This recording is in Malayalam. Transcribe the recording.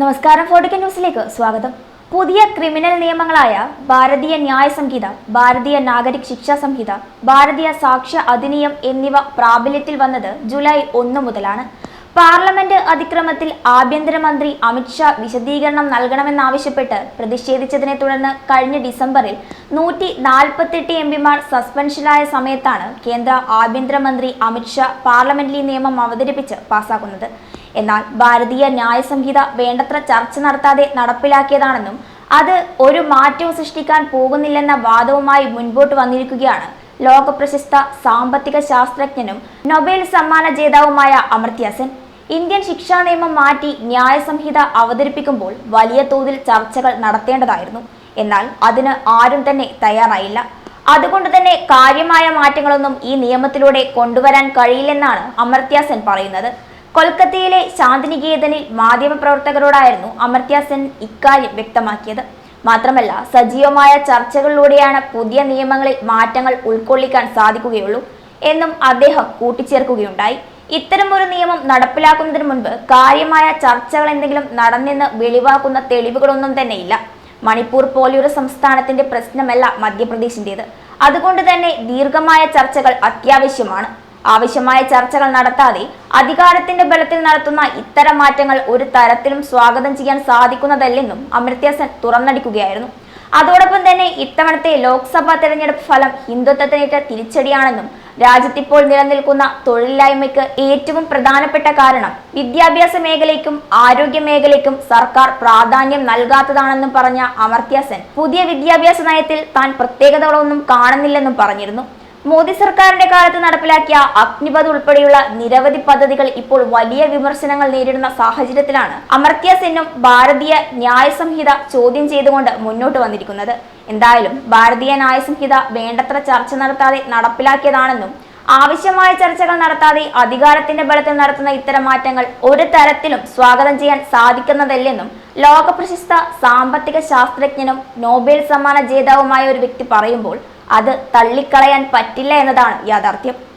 നമസ്കാരം ഫോർട്ടിക്ക ന്യൂസിലേക്ക് സ്വാഗതം. പുതിയ ക്രിമിനൽ നിയമങ്ങളായ ഭാരതീയ ന്യായ സംഹിത ഭാരതീയ നാഗരിക് ശിക്ഷാ സംഹിത ഭാരതീയ സാക്ഷ്യ അധിനിയം എന്നിവ പ്രാബല്യത്തിൽ വന്നത് ജൂലൈ ഒന്ന് മുതലാണ്. പാർലമെന്റ് അതിക്രമത്തിൽ ആഭ്യന്തരമന്ത്രി അമിത്ഷാ വിശദീകരണം നൽകണമെന്നാവശ്യപ്പെട്ട് പ്രതിഷേധിച്ചതിനെ തുടർന്ന് കഴിഞ്ഞ ഡിസംബറിൽ നൂറ്റി നാൽപ്പത്തെട്ട് എം പിമാർ സസ്പെൻഷനിലായ സമയത്താണ് കേന്ദ്ര ആഭ്യന്തരമന്ത്രി അമിത്ഷാ പാർലമെന്റിൽ നിയമം അവതരിപ്പിച്ച് പാസാക്കുന്നത്. എന്നാൽ ഭാരതീയ ന്യായ സംഹിത വേണ്ടത്ര ചർച്ച നടത്താതെ നടപ്പിലാക്കിയതാണെന്നും അത് ഒരു മാറ്റവും സൃഷ്ടിക്കാൻ പോകുന്നില്ലെന്ന വാദവുമായി മുൻപോട്ട് വന്നിരിക്കുകയാണ് ലോക പ്രശസ്ത സാമ്പത്തിക ശാസ്ത്രജ്ഞനും നൊബേൽ സമ്മാന ജേതാവുമായ അമർത്യ സെൻ ഇന്ത്യൻ ശിക്ഷാ നിയമം മാറ്റി ന്യായ സംഹിത അവതരിപ്പിക്കുമ്പോൾ വലിയ തോതിൽ ചർച്ചകൾ നടത്തേണ്ടതായിരുന്നു. എന്നാൽ അതിന് ആരും തന്നെ തയ്യാറായില്ല. അതുകൊണ്ട് തന്നെ കാര്യമായ മാറ്റങ്ങളൊന്നും ഈ നിയമത്തിലൂടെ കൊണ്ടുവരാൻ കഴിയില്ലെന്നാണ് അമർത്യാസൻ സെൻ പറയുന്നത്. കൊൽക്കത്തയിലെ ശാന്തിനികേതനിൽ മാധ്യമപ്രവർത്തകരോടായിരുന്നു അമർത്യ സെൻ ഇക്കാര്യം വ്യക്തമാക്കിയത്. മാത്രമല്ല സജീവമായ ചർച്ചകളിലൂടെയാണ് പുതിയ നിയമങ്ങളിൽ മാറ്റങ്ങൾ ഉൾക്കൊള്ളിക്കാൻ സാധിക്കുകയുള്ളൂ എന്നും അദ്ദേഹം കൂട്ടിച്ചേർക്കുകയുണ്ടായി. ഇത്തരമൊരു നിയമം നടപ്പിലാക്കുന്നതിന് മുൻപ് കാര്യമായ ചർച്ചകൾ എന്തെങ്കിലും നടന്നെന്ന് വെളിവാക്കുന്ന തെളിവുകളൊന്നും തന്നെയില്ല. മണിപ്പൂർ പോലെയൊരു സംസ്ഥാനത്തിന്റെ പ്രശ്നമല്ല മധ്യപ്രദേശിന്റേത്. അതുകൊണ്ട് തന്നെ ദീർഘമായ ചർച്ചകൾ അത്യാവശ്യമാണ്. ആവശ്യമായ ചർച്ചകൾ നടത്താതെ അധികാരത്തിന്റെ ബലത്തിൽ നടത്തുന്ന ഇത്തരം മാറ്റങ്ങൾ ഒരു തരത്തിലും സ്വാഗതം ചെയ്യാൻ സാധിക്കുന്നതല്ലെന്നും അമൃത്യ സെൻ തുറന്നടിക്കുകയായിരുന്നു. അതോടൊപ്പം തന്നെ ഇത്തവണത്തെ ലോക്സഭാ തെരഞ്ഞെടുപ്പ് ഫലം ഹിന്ദുത്വത്തിനേറ്റ തിരിച്ചടിയാണെന്നും രാജ്യത്തിപ്പോൾ നിലനിൽക്കുന്ന തൊഴിലില്ലായ്മയ്ക്ക് ഏറ്റവും പ്രധാനപ്പെട്ട കാരണം വിദ്യാഭ്യാസ മേഖലയ്ക്കും ആരോഗ്യ മേഖലയ്ക്കും സർക്കാർ പ്രാധാന്യം നൽകാത്തതാണെന്നും പറഞ്ഞ അമർത്യ സെൻ പുതിയ വിദ്യാഭ്യാസ നയത്തിൽ താൻ പ്രത്യേകതകളൊന്നും കാണുന്നില്ലെന്നും പറഞ്ഞിരുന്നു. മോദി സർക്കാരിന്റെ കാലത്ത് നടപ്പിലാക്കിയ അഗ്നിപഥ് ഉൾപ്പെടെയുള്ള നിരവധി പദ്ധതികൾ ഇപ്പോൾ വലിയ വിമർശനങ്ങൾ നേരിടുന്ന സാഹചര്യത്തിലാണ് അമർത്യ സെന്നും ഭാരതീയ ന്യായ സംഹിത ചോദ്യം ചെയ്തുകൊണ്ട് മുന്നോട്ട് വന്നിരിക്കുന്നത്. എന്തായാലും ഭാരതീയ ന്യായ സംഹിത വേണ്ടത്ര ചർച്ച നടത്താതെ നടപ്പിലാക്കിയതാണെന്നും ആവശ്യമായ ചർച്ചകൾ നടത്താതെ അധികാരത്തിന്റെ ബലത്തിൽ നടത്തുന്ന ഇത്തരം മാറ്റങ്ങൾ ഒരു തരത്തിലും സ്വാഗതം ചെയ്യാൻ സാധിക്കുന്നതല്ലെന്നും ലോകപ്രശസ്ത സാമ്പത്തിക ശാസ്ത്രജ്ഞനും നോബേൽ സമ്മാന ജേതാവുമായ ഒരു വ്യക്തി പറയുമ്പോൾ അത് തള്ളിക്കളയാൻ പറ്റില്ല എന്നതാണ് യാഥാർത്ഥ്യം.